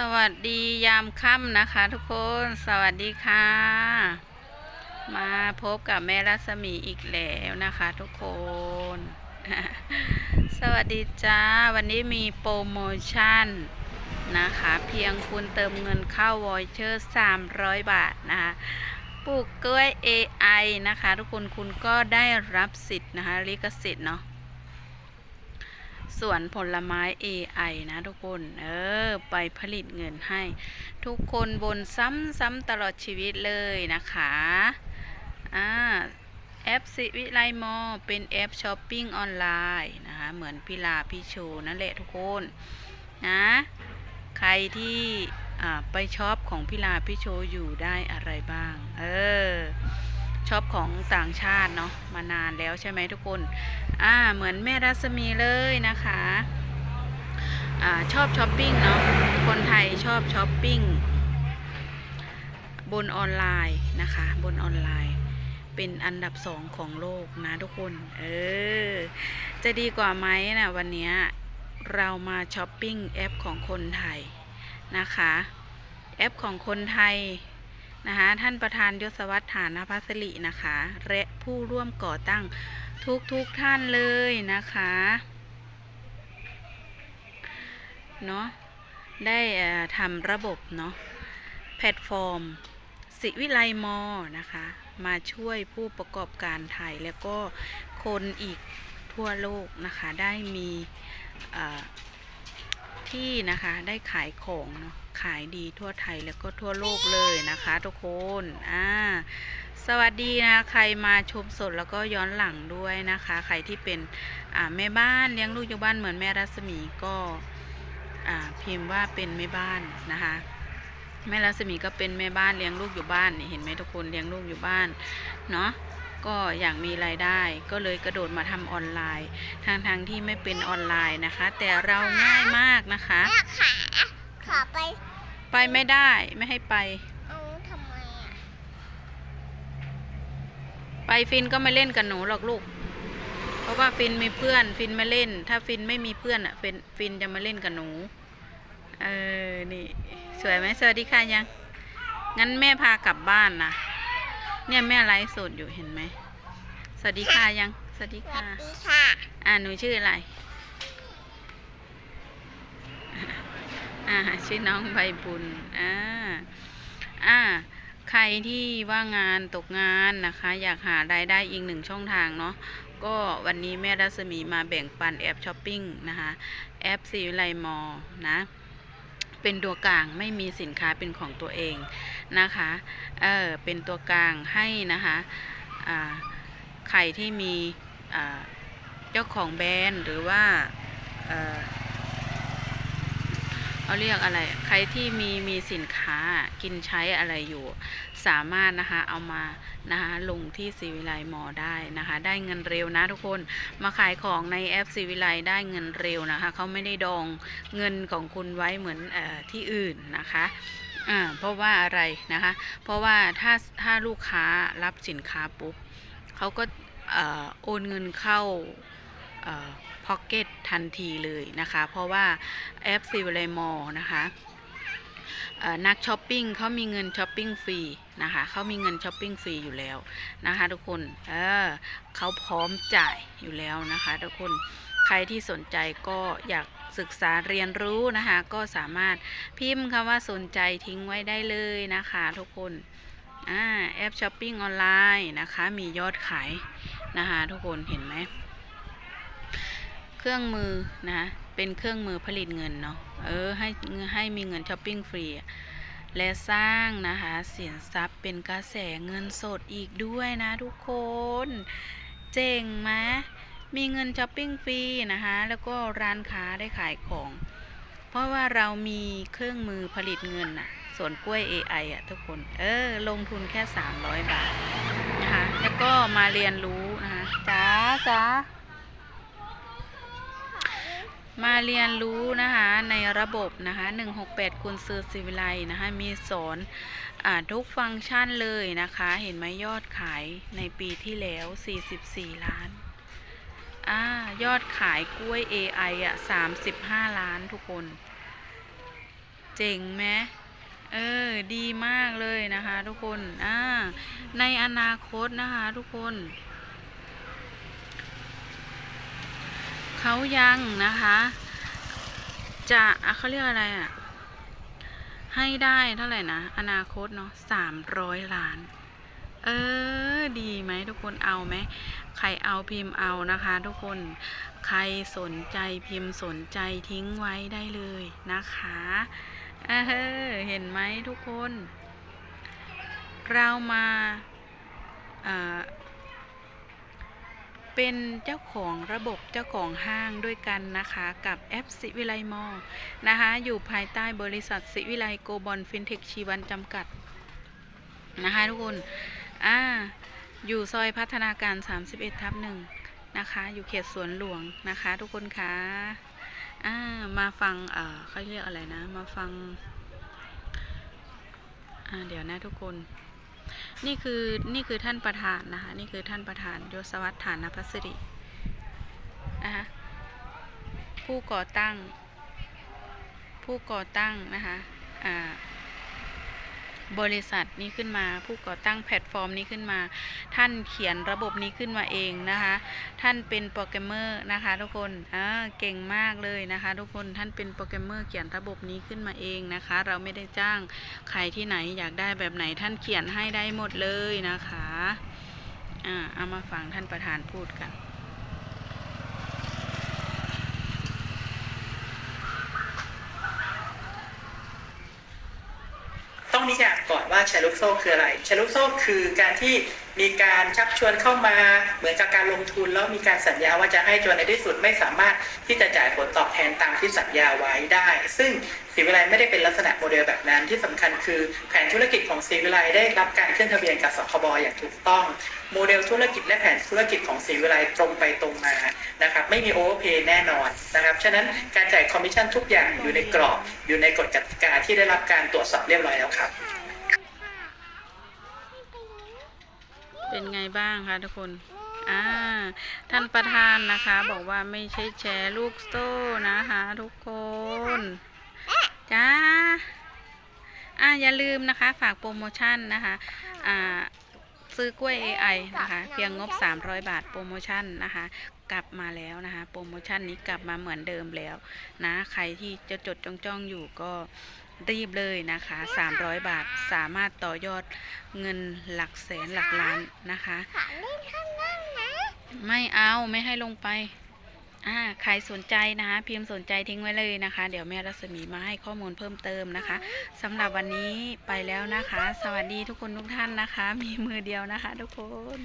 สวัสดียามค่ำนะคะทุกคนสวัสดีค่ะ มาพบกับแม่รัศมีอีกแล้วนะคะทุกคน สวัสดีจ้า วันนี้มีโปรโมชั่นนะคะ เพียงคุณเติมเงินเข้าวอยเชอร์ 300 บาทนะคะปลูกกล้วย AI นะคะ ทุกคนคุณก็ได้รับสิทธิ์นะคะลิขสิทธิ์เนาะ สวนผลไม้ AI นะทุกคน เออ ไปผลิตเงินให้ ทุกคนบนซ้ำๆตลอดชีวิตเลยนะคะ อ่าแอปสิวิไลมอเป็นแอปช้อปปิ้งออนไลน์นะคะเหมือนพิลาพิโชนั่นแหละทุกคนนะใครที่ไปช็อปของพิลาพิโชอยู่ได้อะไรบ้าง เออ ช็อปของต่างชาติเนาะมานานแล้วใช่ไหมทุกคน อ่าเหมือนแม่รัศมีเลยนะคะอ่าชอบช้อปปิ้งเนาะคนไทยชอบช้อปปิ้งบนออนไลน์นะคะ บนออนไลน์เป็นอันดับสองของโลกนะทุกคน เออ จะดีกว่าไหมนะวันเนี้ยเรามาช้อปปิ้งแอปของคนไทยนะคะ แอปของคนไทย นะคะท่านประธานยศวัฒน์ฐานพัสรินะคะและผู้ร่วมก่อตั้งทุกทุกๆท่านเลยนะคะเนาะได้ทำระบบเนาะแพลตฟอร์ม สิวิไลมอนะคะ มาช่วยผู้ประกอบการไทยแล้วก็คนอีกทั่วโลกนะคะ ได้มีที่นะคะได้ขายของเนาะ ขายดีทั่วไทยแล้วก็ทั่วโลกเลยนะคะทุกคนอ่าสวัสดีนะใครมาชมสดแล้วก็ย้อนหลังด้วยนะคะ ใครที่เป็นอ่าแม่บ้านเลี้ยงลูกอยู่บ้านเหมือนแม่รัศมีก็อ่าพิมพ์ว่าเป็นแม่บ้านนะคะแม่รัศมีก็เป็นแม่บ้านเลี้ยงลูกอยู่บ้านเห็นไหมทุกคนเลี้ยงลูกอยู่บ้านเนาะก็อยากมีรายได้ ก็เลยกระโดดมาทำออนไลน์ทางทางที่ไม่เป็นออนไลน์นะคะ แต่เราง่ายมากนะคะ ขาขอไปไปไม่ได้ไม่ให้ไป เอาทำไมอะไปฟินก็ไม่เล่นกับหนูหรอกลูก เพราะว่าฟินมีเพื่อนฟินไม่เล่น ถ้าฟินไม่มีเพื่อนอะฟินฟินจะมาเล่นกับหนู เออ นี่ สวยไหมสวัสดีค่ะยัง งั้นแม่พากลับบ้านนะเนี่ยแม่ไลฟ์สดอยู่เห็นไหม สวัสดีค่ะยัง สวัสดีสวัค่ะ สดีค่ะ อ่าหนูชื่ออะไร อ่าชื่อน้องใบบุญอ่าอ่าใครที่ว่างงานตกงานนะคะ อยากหารายได้อีกหนึ่งช่องทางเนาะก็วันนี้แม่รัศมีมาแบ่งปันแอปช้อปปิ้งนะคะแอปซีวิไลมอนะเป็นตัวกลางไม่มีสินค้าเป็นของตัวเองนะคะเออเป็นตัวกลางให้นะคะอ่าใครที่มีอ่าเจ้าของแบรนด์หรือว่าเออ เขาเรียกอะไร ใครที่มีมีสินค้ากินใช้อะไรอยู่ สามารถนะคะเอามานะคะลงที่ซีวิไลมอได้นะคะ ได้เงินเร็วนะทุกคนมาขายของในแอปซีวิไลได้เงินเร็วนะคะเขาไม่ได้ดองเงินของคุณไว้เหมือนอที่อื่นนะคะอ่าเพราะว่าอะไรนะคะ เพราะว่าถ้าถ้าลูกค้ารับสินค้าปุ๊บเขาก็โอนเงินเข้า พ็อกเก็ตทันทีเลยนะคะ เพราะว่าแอปซีเวลมอลนะคะนักช้อปปิ้งเขามีเงินช้อปปิ้งฟรีนะคะเขามีเงินช้อปปิ้งฟรีอยู่แล้วนะคะทุกคนเออเขาพร้อมจ่ายอยู่แล้วนะคะ ทุกคนใครที่สนใจก็อยากศึกษาเรียนรู้นะคะ ก็สามารถพิมพ์คำว่าสนใจทิ้งไว้ได้เลยนะคะทุกคนอแอปช้อปปิ้งออนไลน์นะคะ มียอดขายนะคะทุกคนเห็นไหม เครื่องมือนะเป็นเครื่องมือผลิตเงินเนาะเออให้ให้มีเงินช้อปปิ้งฟรีและสร้างนะคะสินทรัพย์เป็นกระแสเงินสดอีกด้วยนะทุกคน เจ๋งไหมมีเงินช้อปปิ้งฟรีนะคะแล้วก็ร้านค้าได้ขายของ เพราะว่าเรามีเครื่องมือผลิตเงินอะสวนกล้วย AI อะทุกคน เออ ลงทุนแค่ 300 บาทนะคะแล้วก็มาเรียนรู้นะคะจ้าจ้า มาเรียนรู้นะคะในระบบนะคะ168คุณซื้อสิวิไลนะคะมีสอนอทุกฟังก์ชันเลยนะคะ เห็นไหมยอดขายในปีที่แล้ว 44 ล้านอ่ายอดขายกล้วย AI อะ 35 ล้านทุกคน เจ๋งไหมเออ ดีมากเลยนะคะทุกคนอ่าในอนาคตนะคะทุกคน เขายังนะคะ จะเขาเรียกอะไรอะ ให้ได้เท่าไหร่นะ อนาคตเนาะสามร้อยล้าน เออ ดีไหมทุกคนเอาไหม ใครเอาพิมพ์เอานะคะ ทุกคน ใครสนใจพิมพ์สนใจทิ้งไว้ได้เลยนะคะ เออ เห็นไหมทุกคน เรามา เป็นเจ้าของระบบเจ้าของห้างด้วยกันนะคะกับแอปสิวิไลมอลนะคะอยู่ภายใต้บริษัทสิวิไลโกบอลฟินเทคชีวันจำกัดนะคะทุกคนอ่าอยู่ซอยพัฒนาการ 31 ทับหนึ่งนะคะ อยู่เขตสวนหลวงนะคะ ทุกคนคะอ่ามาฟังเอ่อเขาเรียกอะไรนะ มาฟังอ่าเดี๋ยวนะทุกคน นี่คือนี่คือท่านประธานนะคะ นี่คือท่านประธานยศวัฒน์ฐานพัสรินะคะผู้ก่อตั้ง ผู้ก่อตั้งนะคะอ่า บริษัทนี้ขึ้นมา ผู้ก่อตั้งแพลตฟอร์มนี้ขึ้นมา ท่านเขียนระบบนี้ขึ้นมาเองนะคะ ท่านเป็นโปรแกรมเมอร์นะคะ ทุกคนอ่าเก่งมากเลยนะคะ ทุกคนท่านเป็นโปรแกรมเมอร์เขียนระบบนี้ขึ้นมาเองนะคะ เราไม่ได้จ้างใครที่ไหนอยากได้แบบไหนท่านเขียนให้ได้หมดเลยนะคะอ่าเอามาฟังท่านประธานพูดกัน ต้อง นิยามก่อนว่าแชร์ลูกโซ่คืออะไรแชร์ลูกโซ่คือการที่ มีการชักชวนเข้ามาเหมือนกับการลงทุนแล้วมีการสัญญาว่าจะให้จนในที่สุดไม่สามารถที่จะจ่ายผลตอบแทนตามที่สัญญาไว้ได้ ซึ่งสีวิไลไม่ได้เป็นลักษณะโมเดลแบบนั้นที่สำคัญคือแผนธุรกิจของสีวิไลได้รับการขึ้นทะเบียนกับสคบอย่างถูกต้อง โมเดลธุรกิจและแผนธุรกิจของสีวิไลตรงไปตรงมานะครับไม่มีโอเวอร์เพย์แน่นอนนะครับฉะนั้นการจ่ายคอมมิชชั่นทุกอย่างอยู่ในกรอบอยู่ในกฎกติกาที่ได้รับการตรวจสอบเรียบร้อยแล้วครับ เป็นไงบ้างคะทุกคน อ่า ท่านประธานนะคะ บอกว่าไม่ใช่แชร์ลูกโซ่นะคะ ทุกคน จ้า อ่าอย่าลืมนะคะ ฝากโปรโมชั่นนะคะ อ่าซื้อกล้วย AI นะคะ เพียงงบ 300 บาทโปรโมชั่นนะคะ กลับมาแล้วนะคะ โปรโมชั่นนี้กลับมาเหมือนเดิมแล้วนะ ใครที่จะจดจ้องจ้องอยู่ก็รีบเลยนะคะ 300 บาทสามารถต่อยอดเงินหลักแสนหลักล้านนะคะขาเล่นข้างล่างนะไม่เอาไม่ให้ลงไปอ่าใครสนใจนะคะ พิมพ์สนใจทิ้งไว้เลยนะคะ เดี๋ยวแม่รัศมีมาให้ข้อมูลเพิ่มเติมนะคะสำหรับวันนี้ไปแล้วนะคะ สวัสดีทุกคนทุกท่านนะคะ มีมือเดียวนะคะ ทุกคน